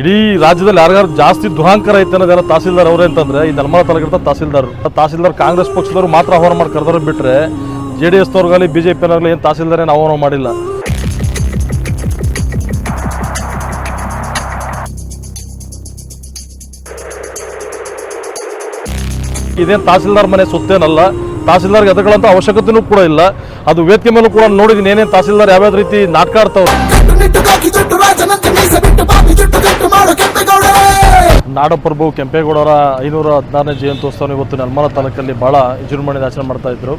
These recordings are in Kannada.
ಇಡೀ ರಾಜ್ಯದಲ್ಲಿ ಯಾರಿಗಾರು ಜಾಸ್ತಿ ದುಹಾಂಕರ ಐತೆ ಅನ್ನೋದೆಲ್ಲ ತಹಸೀಲ್ದಾರ್ ಅವರೇ ಅಂತಂದ್ರೆ ಈ ನೆಲಮಲ ತಾಲೂಕಿರ್ತ ತಹಸೀಲ್ದಾರ್. ತಹಸೀಲ್ದಾರ್ ಕಾಂಗ್ರೆಸ್ ಪಕ್ಷದವರು ಮಾತ್ರ ಆಹ್ವಾನ ಮಾಡಿ ಕರೆದವ್ರು ಬಿಟ್ರೆ ಜೆ ಡಿ ಎಸ್ನವ್ರಿಗಾಗಲಿ ಬಿ ಜೆ ಏನು ತಹಸೀಲ್ದಾರ್ ಏನು ಆಹ್ವಾನ ಮಾಡಿಲ್ಲ. ಇದೇನು ತಹಸೀಲ್ದಾರ್ ಮನೆ ಸುತ್ತೇನಲ್ಲ, ತಹಸೀಲ್ದಾರ್ಗೆ ಎದುರುಗಳಂತ ಅವಶ್ಯಕತೆನೂ ಕೂಡ ಇಲ್ಲ. ಅದು ವೇದಿಕೆ ಮೇಲೂ ಕೂಡ ನೋಡಿದೀನಿ, ಏನೇನು ತಹಸೀಲ್ದಾರ್ ಯಾವ್ಯಾವ ರೀತಿ ನಾಟಕ ಆಡ್ತಾವ್ರು. ನಾಡಪ್ರಭು ಕೆಂಪೇಗೌಡರ ಐನೂರ ಹದಿನಾರನೇ ಜಯಂತ್ಯೋತ್ಸವ ಇವತ್ತು ನೆಲಮಲ ತಾಲೂಕಲ್ಲಿ ಭಾಳ ವಿಜೃಂಭಣೆಯಿಂದ ಆಚರಣೆ ಮಾಡ್ತಾ ಇದ್ರು.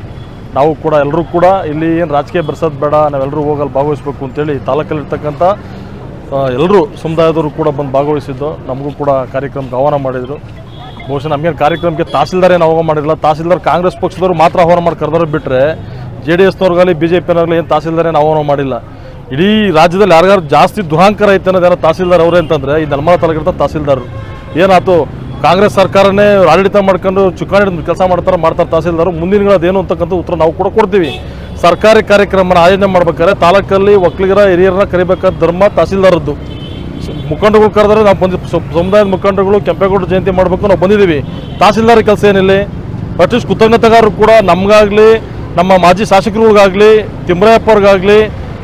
ನಾವು ಕೂಡ ಎಲ್ಲರೂ ಕೂಡ ಇಲ್ಲಿ ಏನು ರಾಜಕೀಯ ಬರ್ಸೋದು ಬೇಡ, ನಾವೆಲ್ಲರೂ ಹೋಗಲ್ಲಿ ಭಾಗವಹಿಸಬೇಕು ಅಂತೇಳಿ ತಾಲೂಕಲ್ಲಿರ್ತಕ್ಕಂಥ ಎಲ್ಲರೂ ಸಮುದಾಯದವರು ಕೂಡ ಬಂದು ಭಾಗವಹಿಸಿದ್ದು. ನಮಗೂ ಕೂಡ ಕಾರ್ಯಕ್ರಮಕ್ಕೆ ಆಹ್ವಾನ ಮಾಡಿದರು. ಬಹುಶಃ ನಮಗೇನು ಕಾರ್ಯಕ್ರಮಕ್ಕೆ ತಹಸೀಲ್ದಾರ್ ಏನು ಆಹ್ವಾನ ಮಾಡಿರಲಿಲ್ಲ ತಹಸೀಲ್ದಾರ್ ಕಾಂಗ್ರೆಸ್ ಪಕ್ಷದವರು ಮಾತ್ರ ಆಹ್ವಾನ ಮಾಡಿ ಕರೆದವ್ರು ಬಿಟ್ಟರೆ ಜೆ ಡಿ ಎಸ್ನವ್ರಿಗಾಗಲಿ, ಬಿ ಜೆ ಪಿನವ್ರಲ್ಲಿ ಏನು ತಹಸೀಲ್ದಾರ್ ಏನು ಆಹ್ವಾನ ಮಾಡಿಲ್ಲ. ಇಡೀ ರಾಜ್ಯದಲ್ಲಿ ಯಾರಿಗಾರು ಜಾಸ್ತಿ ದುಹಾಂಕರ ಐತೆ ಅನ್ನೋದೇನೋ ತಹಸೀಲ್ದಾರ್ ಅವರೇ ಅಂತಂದ್ರೆ ಈ ನೆಲಮಲ ತಾಲೂಕಿನ ತಹಸೀಲ್ದಾರ್. ಏನಾಯ್ತು? ಕಾಂಗ್ರೆಸ್ ಸರ್ಕಾರನೇ ಆಡಳಿತ ಮಾಡ್ಕೊಂಡು ಚುಕ್ಕಾಣಿ ಕೆಲಸ ಮಾಡ್ತಾರೆ ಮಾಡ್ತಾರೆ ತಹಸೀಲ್ದಾರ್. ಮುಂದಿನ ಏನು ಅಂತಕ್ಕಂಥ ಉತ್ತರ ನಾವು ಕೂಡ ಕೊಡ್ತೀವಿ. ಸರ್ಕಾರಿ ಕಾರ್ಯಕ್ರಮನ ಆಯೋಜನೆ ಮಾಡ್ಬೇಕಾದ್ರೆ ತಾಲೂಕಲ್ಲಿ ಒಕ್ಕಲಿಗರ, ಹಿರಿಯರನ್ನ ಕರಿಬೇಕಾದ ಧರ್ಮ ತಹಸೀಲ್ದಾರದ್ದು. ಮುಖಂಡಗಳು ಕರೆದ್ರೆ ನಾವು ಬಂದು ಸಮುದಾಯದ ಮುಖಂಡಗಳು ಕೆಂಪೇಗೌಡ ಜಯಂತಿ ಮಾಡಬೇಕು ನಾವು ಬಂದಿದ್ದೀವಿ. ತಹಸೀಲ್ದಾರ ಕೆಲಸ ಏನಿಲ್ಲ. ಅಟ್ಲೀಸ್ಟ್ ಕೃತಜ್ಞತೆಗಾರರು ಕೂಡ ನಮಗಾಗಲಿ, ನಮ್ಮ ಮಾಜಿ ಶಾಸಕರುಗಾಗಲಿ ತಿಮ್ಮರಾಯಪ್ಪವ್ರಿಗಾಗಲಿ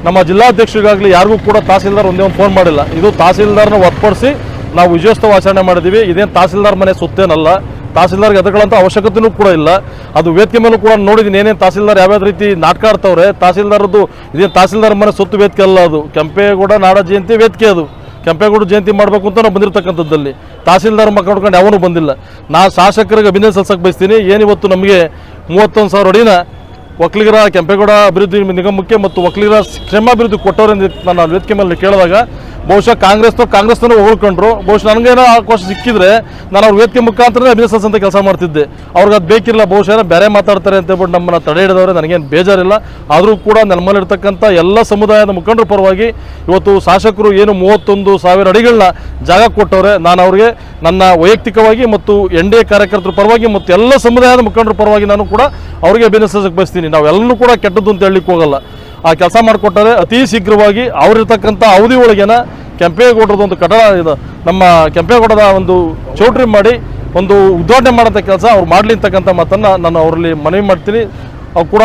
ನಮ್ಮ ಜಿಲ್ಲಾಧ್ಯಕ್ಷರಿಗಾಗಲಿ ಯಾರಿಗೂ ಕೂಡ ತಹಸೀಲ್ದಾರ್ ಒಂದೇ ಒಂದು ಫೋನ್ ಮಾಡಿಲ್ಲ. ಇದು ತಹಸೀಲ್ದಾರ್ನ ಒತ್ಪಡಿಸಿ ನಾವು ವಿಜಯೋತ್ಸವ ಆಚರಣೆ ಮಾಡಿದ್ದೀವಿ ಇದೇನು ತಹಸೀಲ್ದಾರ್ ಮನೆ ಸುತ್ತೇನಲ್ಲ. ತಹಸೀಲ್ದಾರ್ಗೆ ಎದುರುಗಳಂತ ಅವಶ್ಯಕತೆಯೂ ಕೂಡ ಇಲ್ಲ. ಅದು ವೇದಿಕೆ ಮೇಲೂ ಕೂಡ ನೋಡಿದ್ದೀನಿ ಏನೇನು ತಹಸೀಲ್ದಾರ್ ಯಾವ್ಯಾವ ರೀತಿ ನಾಟಕ ಆಡ್ತವ್ರೆ ತಹಸೀಲ್ದಾರದ್ದು ಇದೇನು ತಹಸೀಲ್ದಾರ್ ಮನೆ ಸುತ್ತು ವೇದಿಕೆ ಅಲ್ಲ ಅದು. ಕೆಂಪೇಗೌಡ ನಾಡ ಜಯಂತಿ ವೇದಿಕೆ ಅದು. ಕೆಂಪೇಗೌಡ ಜಯಂತಿ ಮಾಡಬೇಕು ಅಂತ ನಾವು ಬಂದಿರತಕ್ಕಂಥದ್ದಲ್ಲಿ. ತಹಸೀಲ್ದಾರ್ ಮಕ್ಕ ನೋಡ್ಕೊಂಡು ಯಾವನೂ ಬಂದಿಲ್ಲ. ನಾ ಶಾಸಕರಿಗೆ ಅಭಿನಂದನೆ ಸಲ್ಸಕ್ಕೆ ಬಯಸ್ತೀನಿ. ಏನಿವತ್ತು ನಮಗೆ ಮೂವತ್ತೊಂದು ಸಾವಿರ ಅಡಿನ ಒಕ್ಕಲಿಗರ ಕೆಂಪೇಗೌಡ ಅಭಿವೃದ್ಧಿ ನಿಗಮಕ್ಕೆ ಮತ್ತು ಒಕ್ಕಲಿಗರ ಕ್ಷೇಮಾಭಿವೃದ್ಧಿ ಕೊಟ್ಟವರೆಂದು ನಾನು ವೇದಿಕೆ ಮೇಲೆ ಕೇಳಿದಾಗ ಬಹುಶಃ ಕಾಂಗ್ರೆಸ್ ಕಾಂಗ್ರೆಸ್ನೂ ಹೊಗಳ್ಕೊಂಡ್ರು. ಬಹುಶಃ ನನಗೇನೋ ಅವಕಾಶ ಸಿಕ್ಕಿದ್ರೆ ನಾನು ಅವ್ರ ವೇದಿಕೆ ಮುಖಾಂತರ ಅಭಿನಂದನೆ ಅಂತ ಕೆಲಸ ಮಾಡ್ತಿದ್ದೆ. ಅವ್ರಿಗೆ ಅದು ಬೇಕಿಲ್ಲ, ಬಹುಶಃ ಬೇರೆ ಮಾತಾಡ್ತಾರೆ ಅಂತ ಹೇಳ್ಬಿಟ್ಟು ನಮ್ಮನ್ನು ತಡೆ ಹಿಡಿದವ್ರೆ, ನನಗೇನು ಬೇಜಾರಿಲ್ಲ. ಆದರೂ ಕೂಡ ನಮ್ಮಲ್ಲಿರ್ತಕ್ಕಂಥ ಎಲ್ಲ ಸಮುದಾಯದ ಮುಖಂಡರ ಪರವಾಗಿ ಇವತ್ತು ಶಾಸಕರು ಏನು ಮೂವತ್ತೊಂದು ಸಾವಿರ ಅಡಿಗಳನ್ನ ಜಾಗ ಕೊಟ್ಟವ್ರೆ, ನಾನು ಅವ್ರಿಗೆ ನನ್ನ ವೈಯಕ್ತಿಕವಾಗಿ ಮತ್ತು ಎನ್ ಡಿ ಎ ಕಾರ್ಯಕರ್ತರ ಪರವಾಗಿ ಮತ್ತು ಎಲ್ಲ ಸಮುದಾಯದ ಮುಖಂಡರ ಪರವಾಗಿ ನಾನು ಕೂಡ ಅವರಿಗೆ ಅಭಿನಂದಿಸಕ್ಕೆ ಬಯಸ್ತೀನಿ. ನಾವೆಲ್ಲರೂ ಕೂಡ ಕೆಟ್ಟದ್ದು ಅಂತ ಹೇಳಲಿಕ್ಕೆ ಹೋಗಲ್ಲ. ಆ ಕೆಲಸ ಮಾಡಿಕೊಟ್ಟರೆ, ಅತಿ ಶೀಘ್ರವಾಗಿ ಅವರಿರ್ತಕ್ಕಂಥ ಅವಧಿ ಒಳಗೇನ ಕೆಂಪೇಗೌಡರದ ಒಂದು ಕಟ್ಟಡ ಇದು, ನಮ್ಮ ಕೆಂಪೇಗೌಡದ ಒಂದು ಚೌಟ್ರಿ ಮಾಡಿ ಒಂದು ಉದ್ಘಾಟನೆ ಮಾಡೋಂಥ ಕೆಲಸ ಅವ್ರು ಮಾಡಲಿ ಅಂತಕ್ಕಂಥ ಮಾತನ್ನು ನಾನು ಅವರಲ್ಲಿ ಮನವಿ ಮಾಡ್ತೀನಿ. ಅವ್ರು ಕೂಡ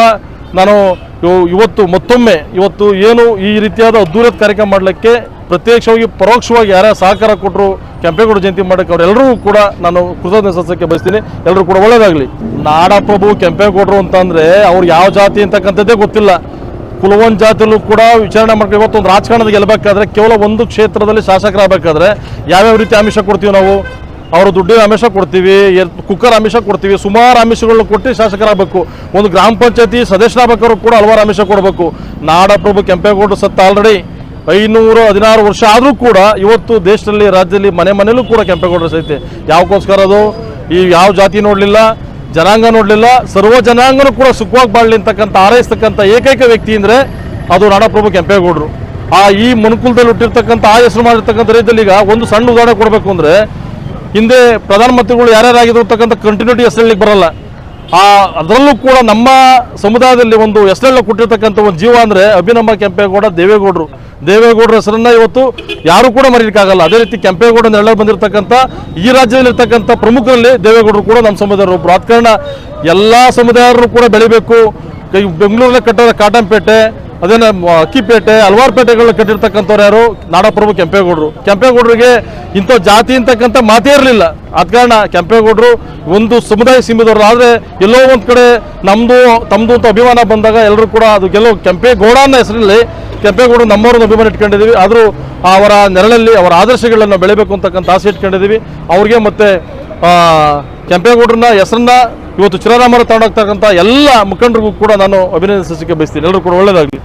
ನಾನು ಇವ್- ಇವತ್ತು ಮತ್ತೊಮ್ಮೆ, ಇವತ್ತು ಏನು ಈ ರೀತಿಯಾದ ಅದ್ದೂರದ ಕಾರ್ಯಕ್ರಮ ಮಾಡಲಿಕ್ಕೆ ಪ್ರತ್ಯಕ್ಷವಾಗಿ, ಪರೋಕ್ಷವಾಗಿ ಯಾರ್ಯಾರು ಸಹಕಾರ ಕೊಟ್ಟರು ಕೆಂಪೇಗೌಡ ಜಯಂತಿ ಮಾಡೋಕ್ಕೆ ಅವರೆಲ್ಲರೂ ಕೂಡ ನಾನು ಕೃತಜ್ಞತೆ ಸಲ್ಲಿಸಕ್ಕೆ ಬಯಸ್ತೀನಿ. ಎಲ್ಲರೂ ಕೂಡ ಒಳ್ಳೇದಾಗಲಿ. ನಾಡಪ್ರಭು ಕೆಂಪೇಗೌಡರು ಅಂತಂದರೆ ಅವ್ರು ಯಾವ ಜಾತಿ ಅಂತಕ್ಕಂಥದ್ದೇ ಗೊತ್ತಿಲ್ಲ. ಕುಲವನ್ ಜಾತಿಯಲ್ಲೂ ಕೂಡ ವಿಚಾರಣೆ ಮಾಡ್ಕೊಂಡು ಇವತ್ತು ಒಂದು ರಾಜಕಾರಣದ ಗೆಲ್ಲಬೇಕಾದ್ರೆ ಕೇವಲ ಒಂದು ಕ್ಷೇತ್ರದಲ್ಲಿ ಶಾಸಕರಾಗಬೇಕಾದ್ರೆ ಯಾವ್ಯಾವ ರೀತಿ ಆಮಿಷ ಕೊಡ್ತೀವಿ ನಾವು? ಅವರು ದುಡ್ಡಿನ ಆಮಿಷ ಕೊಡ್ತೀವಿ ಕುಕ್ಕರ್ ಆಮಿಷ ಕೊಡ್ತೀವಿ, ಸುಮಾರು ಆಮಿಷಗಳನ್ನ ಕೊಟ್ಟು ಶಾಸಕರಾಗಬೇಕು. ಒಂದು ಗ್ರಾಮ ಪಂಚಾಯತಿ ಸದಸ್ಯರಾಗಬೇಕಾದ್ರು ಕೂಡ ಹಲವಾರು ಆಮಿಷ ಕೊಡಬೇಕು. ನಾಡಪ್ರಭು ಕೆಂಪೇಗೌಡರು ಸತ್ತ ಆಲ್ರೆಡಿ ಐನೂರು ಹದಿನಾರು ವರ್ಷ ಆದರೂ ಕೂಡ ಇವತ್ತು ದೇಶದಲ್ಲಿ, ರಾಜ್ಯದಲ್ಲಿ ಮನೆ ಮನೆಯಲ್ಲೂ ಕೂಡ ಕೆಂಪೇಗೌಡರು ಸೈತೆ ಯಾವಕ್ಕೋಸ್ಕರ ಅದು? ಈ ಯಾವ ಜಾತಿ ನೋಡಲಿಲ್ಲ. ಜನಾಂಗ ನೋಡಲಿಲ್ಲ. ಸರ್ವ ಜನಾಂಗನೂ ಕೂಡ ಸುಖವಾಗಿ ಬಾಳಲಿ ಅಂತಕ್ಕಂಥ ಆರೈಸ್ತಕ್ಕಂಥ ಏಕೈಕ ವ್ಯಕ್ತಿ ಅಂದರೆ ಅದು ನಾಡಪ್ರಭು ಕೆಂಪೇಗೌಡರು. ಆ ಈ ಮನುಕುಲದಲ್ಲಿ ಹುಟ್ಟಿರ್ತಕ್ಕಂಥ, ಆ ಹೆಸರು ಮಾಡಿರ್ತಕ್ಕಂಥ ರೀತಿಯಲ್ಲಿ ಈಗ ಒಂದು ಸಣ್ಣ ಉದಾಹರಣೆ ಕೊಡಬೇಕು ಅಂದರೆ, ಹಿಂದೆ ಪ್ರಧಾನಮಂತ್ರಿಗಳು ಯಾರ್ಯಾರಾಗಿದ್ರು ಅಂತಕ್ಕಂಥ ಕಂಟಿನ್ಯೂಟಿ ಹೆಸರಲ್ಲಿಗೆ ಬರಲ್ಲ. ಆ ಅದರಲ್ಲೂ ಕೂಡ ನಮ್ಮ ಸಮುದಾಯದಲ್ಲಿ ಒಂದು ಹೆಸರಲ್ಲ ಕೊಟ್ಟಿರ್ತಕ್ಕಂಥ ಒಂದು ಜೀವ ಅಂದರೆ ಅಭಿನಮ್ಮ ಕೆಂಪೇಗೌಡ, ದೇವೇಗೌಡರು. ದೇವೇಗೌಡರ ಹೆಸರನ್ನ ಇವತ್ತು ಯಾರು ಕೂಡ ಮರೀಲಿಕ್ಕಾಗಲ್ಲ. ಅದೇ ರೀತಿ ಕೆಂಪೇಗೌಡ ನೆರಳು ಬಂದಿರತಕ್ಕಂಥ ಈ ರಾಜ್ಯದಲ್ಲಿ ಇರ್ತಕ್ಕಂಥ ಪ್ರಮುಖರಲ್ಲಿ ದೇವೇಗೌಡರು ಕೂಡ ನಮ್ಮ ಸಮುದಾಯರು ಒಬ್ಬರು ಆದ ಕಾರಣ ಎಲ್ಲ ಸಮುದಾಯರು ಕೂಡ ಬೆಳಿಬೇಕು. ಬೆಂಗಳೂರಿನ ಬೆಂಗಳೂರಲ್ಲಿ ಕಟ್ಟೋದ ಕಾಟನ್ಪೇಟೆ ಅದೇನ ಅಕ್ಕಿಪೇಟೆ, ಹಲವಾರು ಪೇಟೆಗಳನ್ನ ಕಟ್ಟಿರ್ತಕ್ಕಂಥವ್ರು ಯಾರು? ನಾಡಪ್ರಭು ಕೆಂಪೇಗೌಡರು. ಕೆಂಪೇಗೌಡರಿಗೆ ಇಂಥ ಜಾತಿ ಅಂತಕ್ಕಂಥ ಮಾತೇ ಇರಲಿಲ್ಲ. ಆದ ಕಾರಣ ಕೆಂಪೇಗೌಡರು ಒಂದು ಸಮುದಾಯ ಸೀಮಿತವ್ರು ಆದರೆ ಎಲ್ಲೋ ಒಂದು ಕಡೆ ನಮ್ಮದು ತಮ್ಮದು ಅಂತ ಅಭಿಮಾನ ಬಂದಾಗ ಎಲ್ಲರೂ ಕೂಡ ಅದು ಗೆಲ್ಲೋ ಕೆಂಪೇಗೌಡ ಅನ್ನೋ ಹೆಸರಲ್ಲಿ ಕೆಂಪೇಗೌಡರು ನಮ್ಮವ್ರನ್ನ ಅಭಿಮಾನ ಇಟ್ಕೊಂಡಿದ್ದೀವಿ. ಆದರೂ ಅವರ ನೆರಳಲ್ಲಿ ಅವರ ಆದರ್ಶಗಳನ್ನು ಬೆಳಿಬೇಕು ಅಂತಕ್ಕಂಥ ಆಸೆ ಇಟ್ಕೊಂಡಿದ್ದೀವಿ. ಅವ್ರಿಗೆ ಮತ್ತೆ ಕೆಂಪೇಗೌಡರನ್ನ, ಹೆಸರನ್ನ ಇವತ್ತು ಚಿರಾರಾಮರ ತಗೊಂಡೋಗ್ತಕ್ಕಂಥ ಎಲ್ಲ ಮುಖಂಡರಿಗೂ ಕೂಡ ನಾನು ಅಭಿನಂದಿಸಲಿಕ್ಕೆ ಬಯಸ್ತೀನಿ. ಎಲ್ಲರೂ ಕೂಡ ಒಳ್ಳೆಯದಾಗಲಿ